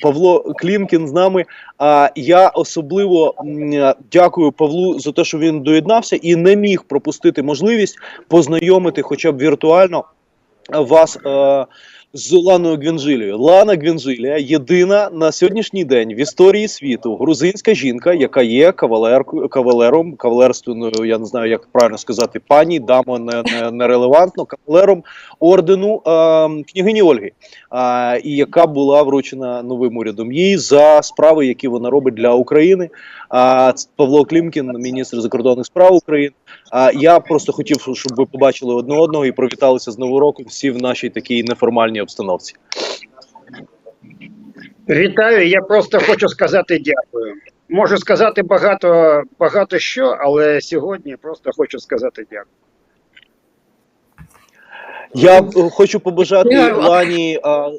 Павло Клімкін з нами. А я особливо дякую Павлу за те, що він доєднався і не міг пропустити можливість познайомити, хоча б віртуально, вас з Ланою Гвінжилією. Лана Гвінжилія єдина на сьогоднішній день в історії світу грузинська жінка, яка є кавалеркою, кавалером, кавалерственною, я не знаю, як правильно сказати, пані, дама не, не, нерелевантно, кавалером ордену е, княгині Ольги, е, і яка була вручена новим урядом їй за справи, які вона робить для України. А Павло Клімкін, міністр закордонних справ України. А я просто хотів, щоб ви побачили одне одного і привіталися з Новим роком всі в нашій такій неформальній обстановці. Вітаю. Я просто хочу сказати дякую. Можу сказати багато, багато що, але сьогодні просто хочу сказати дякую. Я е, хочу побажати Лані, а,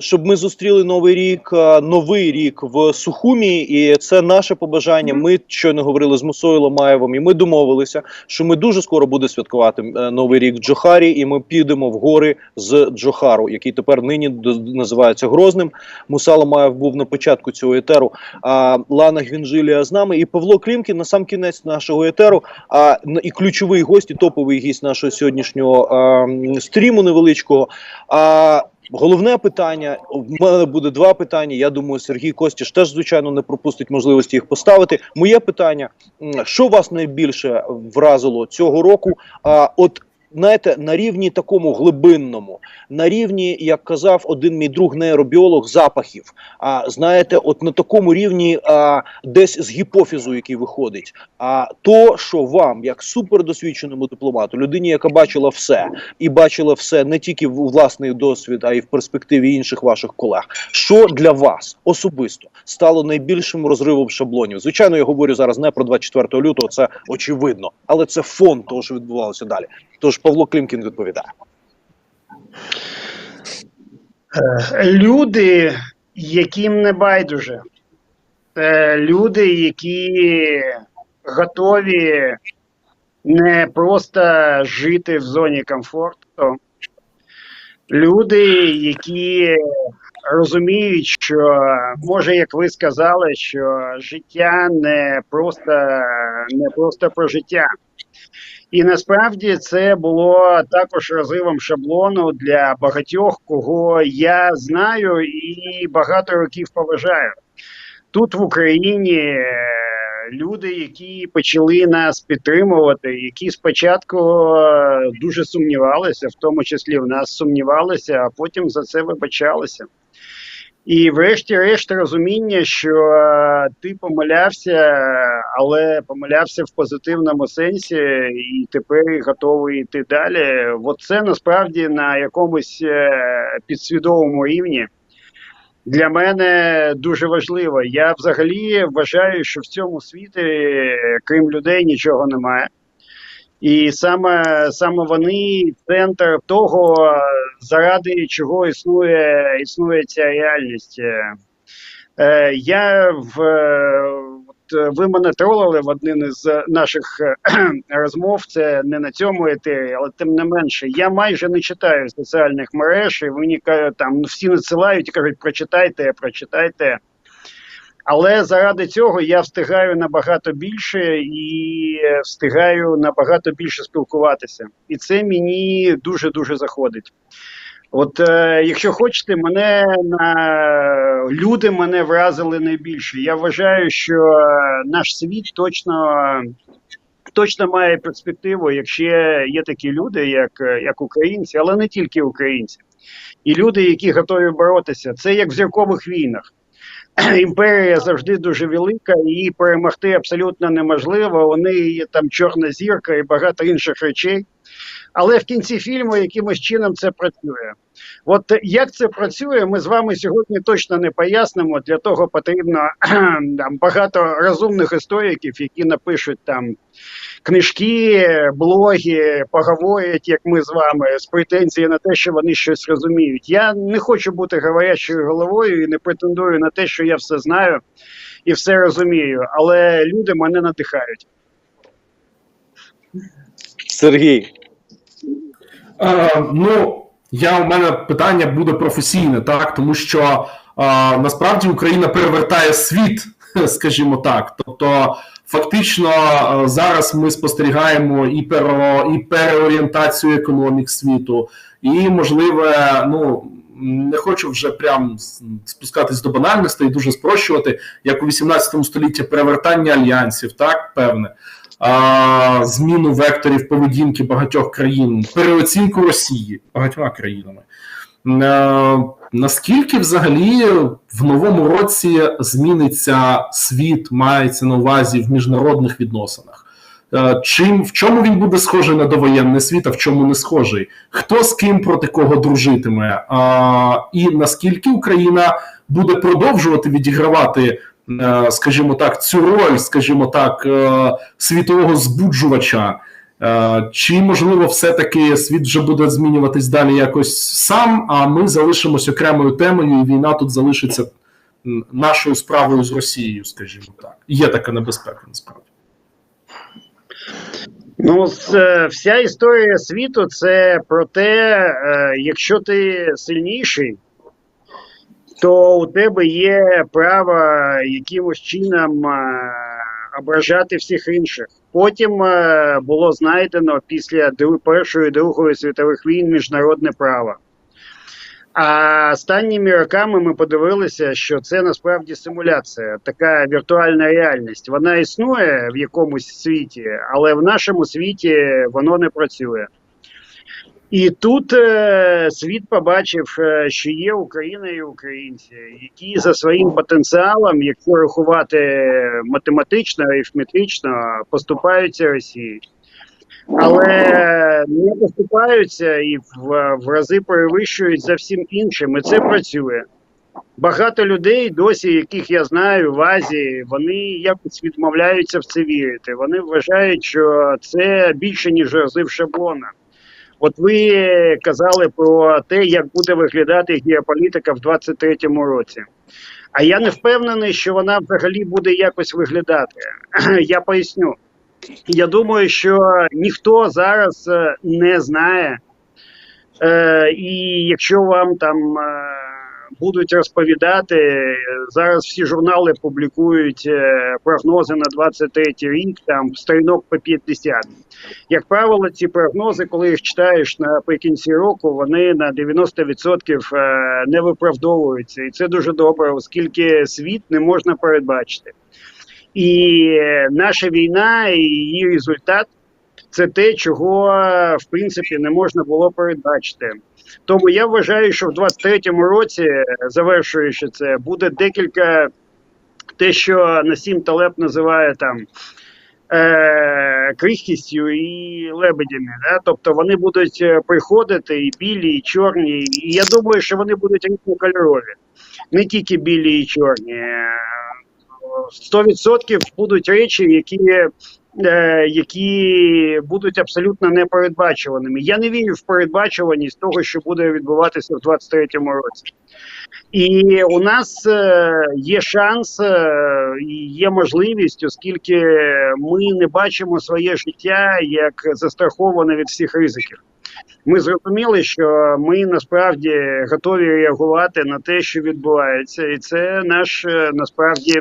щоб ми зустріли новий рік, новий рік в Сухумі, і це наше побажання. Ми щойно говорили з Мусою Ломаєвим, і ми домовилися, що ми дуже скоро буде святкувати е, новий рік в Джохарі, і ми підемо в гори з Джохару, який тепер нині називається Грозним. Муса Ломаєв був на початку цього етеру. А Лана Гвінжилія з нами і Павло Клімкін на сам кінець нашого етеру. А і ключовий гость, і топовий гість нашого сьогоднішнього а, стріму невеличкого. А головне питання: в мене буде два питання. Я думаю, Сергій Костіш теж звичайно не пропустить можливості їх поставити. Моє питання: що вас найбільше вразило цього року? А от знаєте, на рівні такому глибинному, на рівні, як казав один мій друг нейробіолог, запахів. А знаєте, от на такому рівні, а, десь з гіпофізу, який виходить. А то, що вам, як супердосвідченому дипломату, людині, яка бачила все, і бачила все не тільки в власний досвід, а й в перспективі інших ваших колег. Що для вас особисто стало найбільшим розривом шаблонів? Звичайно, я говорю зараз не про 24 лютого, це очевидно, але це фон того, що відбувалося далі. Тож Павло Клімкін відповідає. Люди, яким не байдуже, Е, люди, які готові не просто жити в зоні комфорту, люди, які розуміють, що може, як ви сказали, що життя не просто, не просто про життя. І насправді це було також розривом шаблону для багатьох, кого я знаю і багато років поважаю. Тут в Україні е, люди, які почали нас підтримувати, які спочатку е, дуже сумнівалися, в тому числі в нас сумнівалися, а потім за це вибачалися. І, врешті-решт, розуміння, що е, ти помилявся, але помилявся в позитивному сенсі, і тепер готовий йти далі. От це насправді на якомусь е, підсвідомому рівні для мене дуже важливо. Я взагалі вважаю, що в цьому світі, крім людей, нічого немає. І саме саме вони центр того, заради чого існує існує ця реальність. Е, Е, я в е, от, ви мене тролили в один із наших е, розмов. Це не на цьому етері, але тим не менше, я майже не читаю соціальних мереж, і мені кажуть, там ну, всі надсилають і кажуть, прочитайте, прочитайте. Але заради цього я встигаю набагато більше і е, встигаю набагато більше спілкуватися. І це мені дуже дуже заходить. От е, якщо хочете, мене на люди мене вразили найбільше. Я вважаю, що е, наш світ точно, точно має перспективу, якщо є такі люди, як, як українці, але не тільки українці, і люди, які готові боротися. Це як в зіркових війнах. Імперія завжди дуже велика, її перемогти абсолютно неможливо. Вони є там чорна зірка і багато інших речей. Але в кінці фільму якимось чином це працює. От як це працює, ми з вами сьогодні точно не пояснимо. Для того потрібно там, багато розумних істориків, які напишуть там книжки, блоги, поговорять, як ми з вами, з претензією на те, що вони щось розуміють. Я не хочу бути говорячою головою і не претендую на те, що я все знаю і все розумію. Але люди мене надихають. Сергій. Е, ну, я у мене питання буде професійне, так тому що а, насправді Україна перевертає світ, скажімо так. Тобто, фактично, а, зараз ми спостерігаємо і перо, і переорієнтацію економік світу, і можливе, ну не хочу вже прям спускатись до банальностей і дуже спрощувати, як у 18 столітті перевертання альянсів, так певне. А, зміну векторів поведінки багатьох країн, переоцінку Росії багатьма країнами. Наскільки взагалі в новому році зміниться світ, мається на увазі в міжнародних відносинах? Е, Чим в чому він буде схожий на довоєнний світ, а в чому не схожий? Хто з ким проти кого дружитиме? А, і наскільки Україна буде продовжувати відігравати, скажімо так, цю роль, скажімо так, е, світового збуджувача? Е, Чи можливо все-таки світ вже буде змінюватись далі якось сам, а ми залишимось окремою темою, і війна тут залишиться нашою справою з Росією, скажімо так. Є така небезпека насправді. Ну, е, вся історія світу це про те, е, якщо ти сильніший, то у тебе є право якимось чином е, ображати всіх інших. Потім е, було знайдено після Першої і Другої світових війн міжнародне право. А останніми роками ми подивилися, що це насправді симуляція, така віртуальна реальність. Вона існує в якомусь світі, але в нашому світі воно не працює. І тут е, світ побачив, е, що є Україна і українці, які за своїм потенціалом, якщо рахувати математично, арифметично, поступаються Росії. Але не поступаються і в, в рази перевищують за всім іншим, і це працює. Багато людей, досі, яких я знаю в Азії, вони якось відмовляються в це вірити. Вони вважають, що це більше, ніж рази в шаблона. От ви казали про те, як буде виглядати геополітика в 23-му році. А я не впевнений, що вона взагалі буде якось виглядати. Я поясню. Я думаю, що ніхто зараз е, не знає, е, і якщо вам там е, будуть розповідати, зараз всі журнали публікують е, прогнози на 23 рік, там сторінок по 50. Як правило, ці прогнози, коли їх читаєш наприкінці року, вони на 90% е, не виправдовуються, і це дуже добре, оскільки світ не можна передбачити. І наша війна і її результат це те, чого в принципі не можна було передбачити. Тому я вважаю, що в 23-му році, е, завершуючи це, буде декілька те, що Насім Талеб називає там е, крихкістю і лебедями. Да? Тобто вони будуть е, приходити і білі, і чорні. І я думаю, що вони будуть різнокольорові, не тільки білі і чорні. Е, 100% будуть речі, які, е, які будуть абсолютно непередбачуваними. Я не вірю в передбачуваність того, що буде відбуватися в 23-му році. І у нас е, є шанс е, і є можливість, оскільки ми не бачимо своє життя як застраховане від всіх ризиків. Ми зрозуміли, що ми насправді готові реагувати на те, що відбувається, і це наш насправді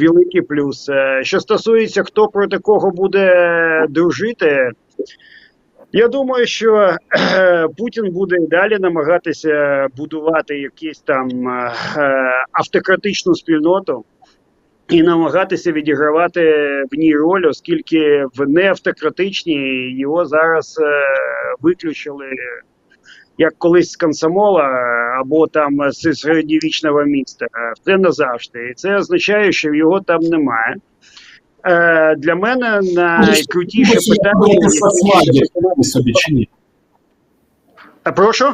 великий плюс. Е, Що стосується хто проти кого буде дружити, я думаю, що е, Путін буде і далі намагатися будувати якусь там е, автократичну спільноту і намагатися відігравати в ній роль, оскільки в неавтократичній його зараз е, виключили. Як колись з комсомола або там з середньовічного міста, це назавжди. І це означає, що його там немає. Е, для мене найкрутіше питання. Собі чи ні? А прошу?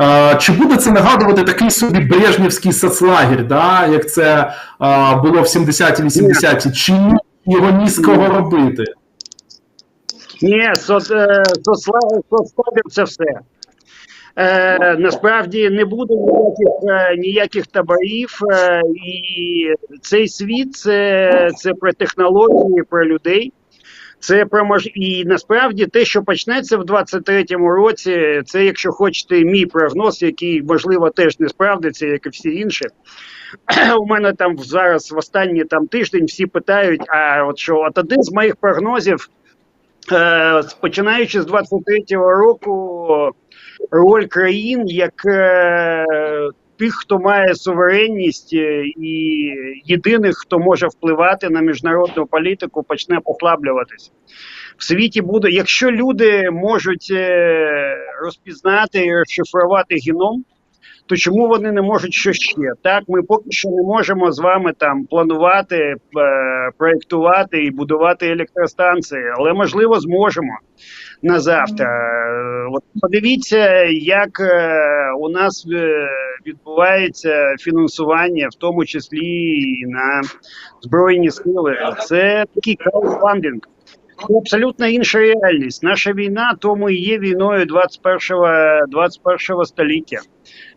Е, Чи буде це нагадувати такий собі брежнівський соцлагер, да, як це е, було в 70-ті 80-ті? Чи ні його ні з кого робити? Ні, соц, е, це все. Е, насправді не буде ніяких, е, ніяких таборів, е, і цей світ це, це про технології, про людей. Це про мож... і насправді те, що почнеться в 23-му році, це, якщо хочете, мій прогноз, який можливо теж не справдиться, як і всі інші. У мене там зараз в останній там тиждень всі питають: а от що от один з моїх прогнозів, починаючи з 23-го року, роль країн як е, тих, хто має суверенність е, і єдиних, хто може впливати на міжнародну політику, почне послаблюватись. В світі буде, якщо люди можуть е, розпізнати і розшифрувати геном, то чому вони не можуть що ще? Так, ми поки що не можемо з вами там планувати, е, проєктувати і будувати електростанції, але можливо зможемо на завтра. Е, От подивіться, як е, у нас відбувається фінансування, в тому числі і на збройні сили. Це такий краудфандинг. Це абсолютно інша реальність. Наша війна тому і є війною 21-го 21 століття.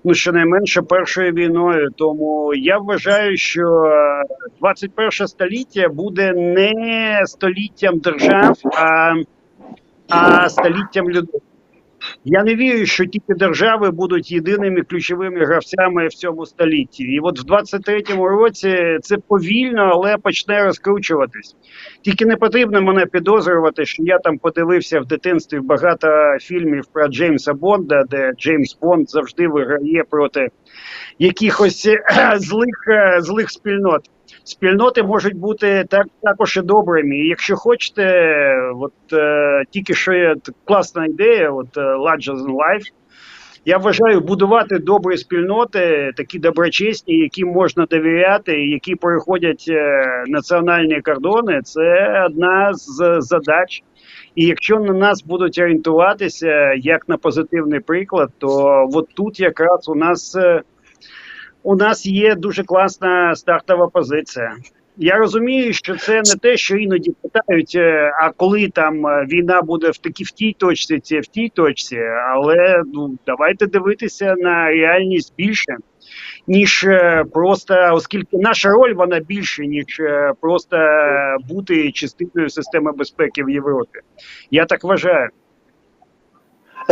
Ну, щонайменше першою війною. Тому я вважаю, що е, 21 століття буде не століттям держав, а, а століттям людей. Я не вірю, що тільки держави будуть єдиними ключовими гравцями в цьому столітті. І от в 23-му році це повільно, але почне розкручуватись. Тільки не потрібно мене підозрювати, що я там подивився в дитинстві багато фільмів про Джеймса Бонда, де Джеймс Бонд завжди виграє проти якихось е, злих, е, злих спільнот. Спільноти можуть бути так також і добрими. І якщо хочете, от е, тільки що є класна ідея, от е, Larger than Life. Я вважаю, будувати добрі спільноти, такі доброчесні, яким можна довіряти, які переходять е, національні кордони. Це одна з задач. І якщо на нас будуть орієнтуватися як на позитивний приклад, то от тут якраз у нас. У нас є дуже класна стартова позиція. Я розумію, що це не те, що іноді питають, е, а коли там е, війна буде в такій в тій точці, чи в тій точці, але ну давайте дивитися на реальність більше, ніж е, просто, оскільки наша роль вона більше, ніж просто бути частиною системи безпеки в Європі. Я так вважаю.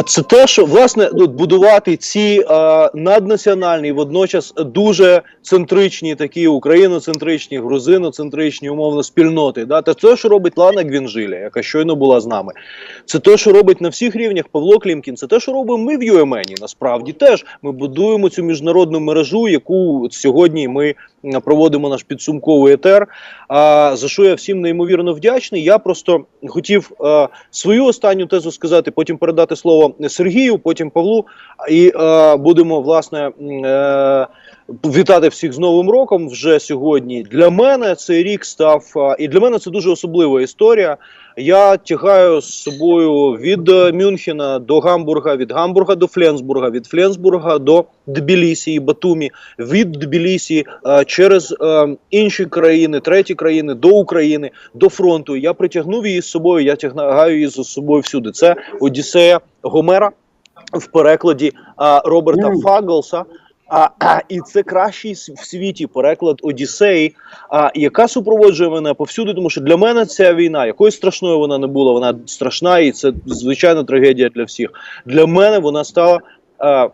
Це те, що власне ну, будувати ці е, наднаціональні, водночас дуже центричні, такі україноцентричні, грузиноцентричні, умовно, спільноти. Да? Це те, що робить Лана Гвінжиля, яка щойно була з нами. Це те, що робить на всіх рівнях Павло Клімкін. Це те, що робимо ми в ЮМНі. Насправді теж ми будуємо цю міжнародну мережу, яку сьогодні ми проводимо наш підсумковий етер. А за що я всім неймовірно вдячний. Я просто хотів е, свою останню тезу сказати, потім передати слово Сергію, потім Павлу, і е, будемо власне е, вітати всіх з Новим роком вже сьогодні. Для мене цей рік став і для мене це дуже особлива історія. Я тягаю з собою від Мюнхена до Гамбурга, від Гамбурга до Фленсбурга, від Фленсбурга до Тбілісі і Батумі, від Тбілісі через інші країни, треті країни до України, до фронту. Я притягнув її з собою. Я тягаю її з собою всюди. Це Одіссея Гомера в перекладі Роберта Мгм. Фагглса. А, а, і це кращий в світі переклад Одіссеї, а, яка супроводжує мене повсюди, тому що для мене ця війна, якою страшною вона не була, вона страшна і це звичайно трагедія для всіх. Для мене вона стала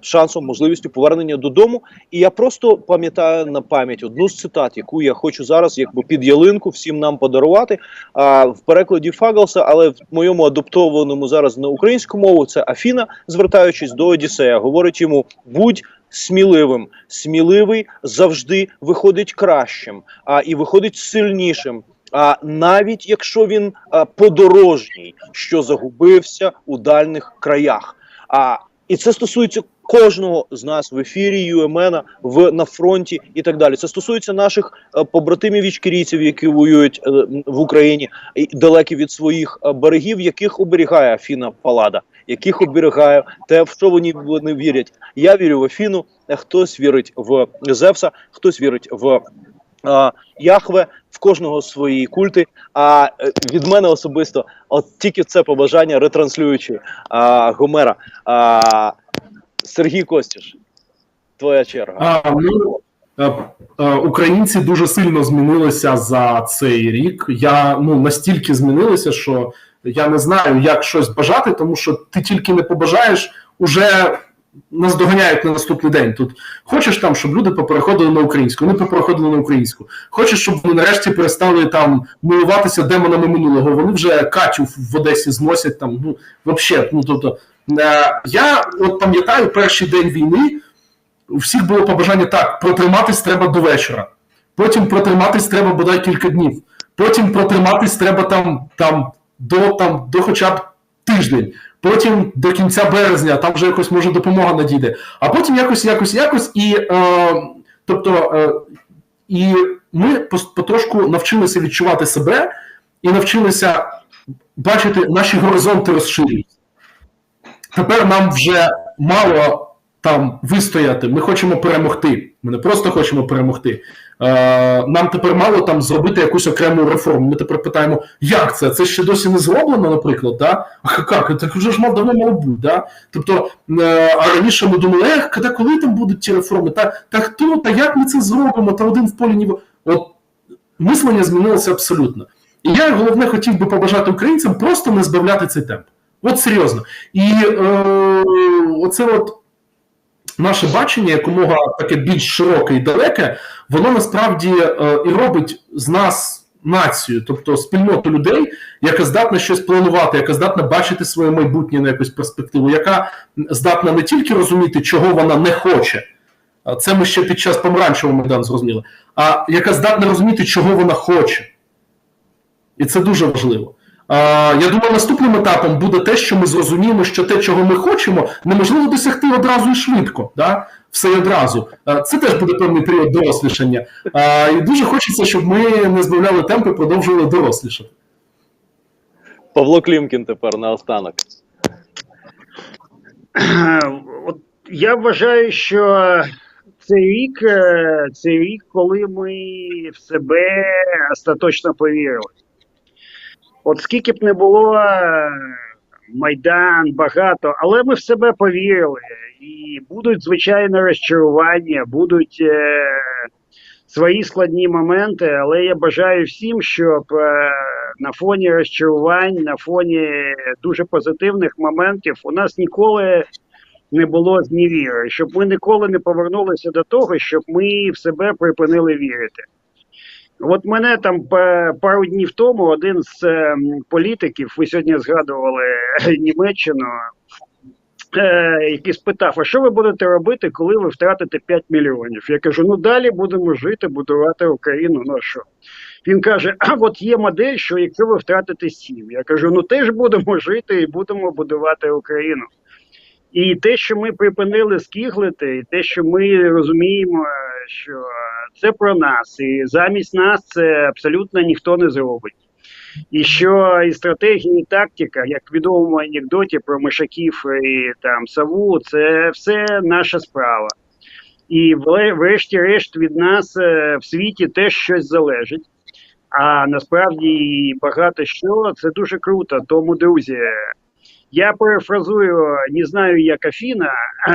шансом, можливістю повернення додому. І я просто пам'ятаю на пам'ять одну з цитат, яку я хочу зараз, якби під ялинку, всім нам подарувати. А, в перекладі Фагалса, але в моєму адаптованому зараз на українську мову це Афіна, звертаючись до Одіссея, говорить йому: будь сміливим. Сміливий завжди виходить кращим, а і виходить сильнішим. А навіть якщо він а, подорожній, що загубився у дальних краях. А і це стосується кожного з нас в ефірі ЮМН, в на фронті і так далі. Це стосується наших е, побратимів ічкерійців, які воюють е, в Україні далекі від своїх е, берегів, яких оберігає Афіна Палада, яких оберігає те, в що вони, вони вірять. Я вірю в Афіну, хтось вірить в Зевса, хтось вірить в. Яхве в кожного свої культи. А е, від мене особисто, от тільки це побажання, ретранслюючи а, Гомера. А, Сергій Костюш, твоя черга. Ну, Е, е, Українці дуже сильно змінилися за цей рік. Я ну настільки змінилися, що я не знаю, як щось бажати, тому що ти тільки не побажаєш, уже нас доганяють на наступний день. Тут хочеш там, щоб люди попереходили на українську, вони попереходили на українську. Хочеш, щоб вони нарешті перестали там милуватися демонами минулого. Вони вже Катю в Одесі зносять там. Ну взагалі, ну тобто, е, я от пам'ятаю перший день війни. У всіх було побажання так: протриматись треба до вечора. Потім протриматись треба бодай кілька днів. Потім протриматись треба там, там до там до хоча б тиждень. Потім до кінця березня, там вже якось може допомога надійде. А потім якось, якось, якось, і е, тобто, е, і ми потрошку навчилися відчувати себе і навчилися бачити наші горизонти розширюються. Тепер нам вже мало там вистояти. Ми хочемо перемогти. Ми не просто хочемо перемогти. Е, нам тепер мало там зробити якусь окрему реформу. Ми тепер питаємо, як це? Це ще досі не зроблено, наприклад. Да? А як? Так вже ж мав давно мало бути. Да? Тобто, е, а раніше ми думали, ех, коли, коли там будуть ті реформи? Та, та хто, та як ми це зробимо? Та один в полі ні. От мислення змінилося абсолютно. І я головне хотів би побажати українцям просто не збавляти цей темп. От серйозно. І е, оце от наше бачення, якомога таке більш широке і далеке, воно насправді е, і робить з нас націю, тобто спільноту людей, яка здатна щось планувати, яка здатна бачити своє майбутнє на якусь перспективу, яка здатна не тільки розуміти, чого вона не хоче. Це ми ще під час помаранчевого Майдану зрозуміли, а яка здатна розуміти, чого вона хоче. І це дуже важливо. Я думаю, наступним етапом буде те, що ми зрозуміємо, що те, чого ми хочемо, неможливо досягти одразу і швидко. Да? Все одразу. Це теж буде певний період дорослішання. І дуже хочеться, щоб ми не збавляли темпи, продовжували дорослішати. Павло Клімкін тепер наостанок. От я вважаю, що цей рік, е, цей рік, коли ми в себе остаточно повірили. От скільки б не було е, майдан, багато, але ми в себе повірили. І будуть, звичайно, розчарування, будуть е, свої складні моменти, але я бажаю всім, щоб е, на фоні розчарувань, на фоні дуже позитивних моментів у нас ніколи не було зневіри, щоб ми ніколи не повернулися до того, щоб ми в себе припинили вірити. От мене там пару днів тому один з ем, політиків, ви сьогодні згадували Німеччину, е, який спитав: а що ви будете робити, коли ви втратите 5 мільйонів? Я кажу: ну далі будемо жити, будувати Україну. Ну а що? Він каже: А от є модель, що якщо ви втратите 7. Я кажу: ну теж будемо жити і будемо будувати Україну. І те, що ми припинили скиглити, і те, що ми розуміємо, що це про нас, і замість нас це абсолютно ніхто не зробить. І що і стратегія, і тактика, як в відомому анекдоті про мишаків і там саву, це все наша справа. І врешті-решт від нас е, в світі теж щось залежить. А насправді багато що це дуже круто. Тому, друзі, я перефразую, не знаю, як Афіна, е,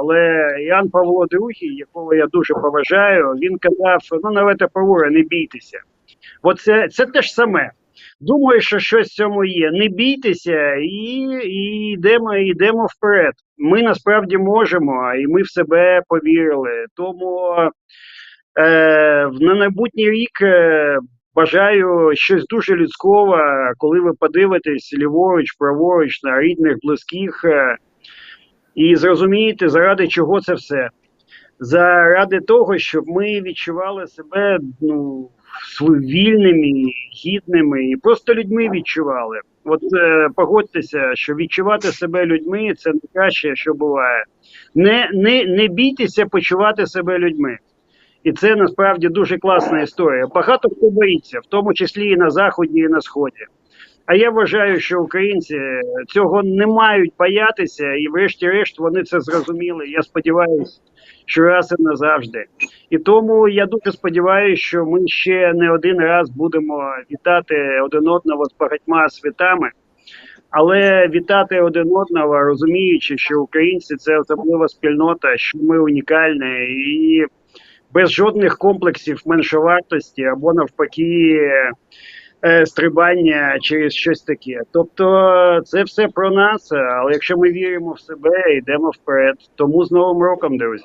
але Іоанн Павло II, якого я дуже поважаю, він казав: ну навете павура, не бійтеся. От це, це те ж саме. Думаю, що щось в цьому є. Не бійтеся і, і йдемо, йдемо вперед. Ми насправді можемо, і ми в себе повірили. Тому е, на майбутній рік е, бажаю щось дуже людського, коли ви подивитесь ліворуч, праворуч на рідних, близьких, е, і зрозумієте, заради чого це все. Заради того, щоб ми відчували себе ну, вільними, гідними і просто людьми відчували. От е, погодьтеся, що відчувати себе людьми це найкраще, що буває. Не, не, не бійтеся почувати себе людьми. І це насправді дуже класна історія. Багато хто боїться, в тому числі і на заході, і на сході. А я вважаю, що українці цього не мають боятися, і врешті-решт вони це зрозуміли. Я сподіваюся, що раз і назавжди. І тому я дуже сподіваюся, що ми ще не один раз будемо вітати один одного з багатьма святами. Але вітати один одного, розуміючи, що українці це особлива спільнота, що ми унікальні, і без жодних комплексів меншовартості або навпаки е, стрибання через щось таке. Тобто це все про нас, але якщо ми віримо в себе, йдемо вперед. Тому з Новим роком, друзі.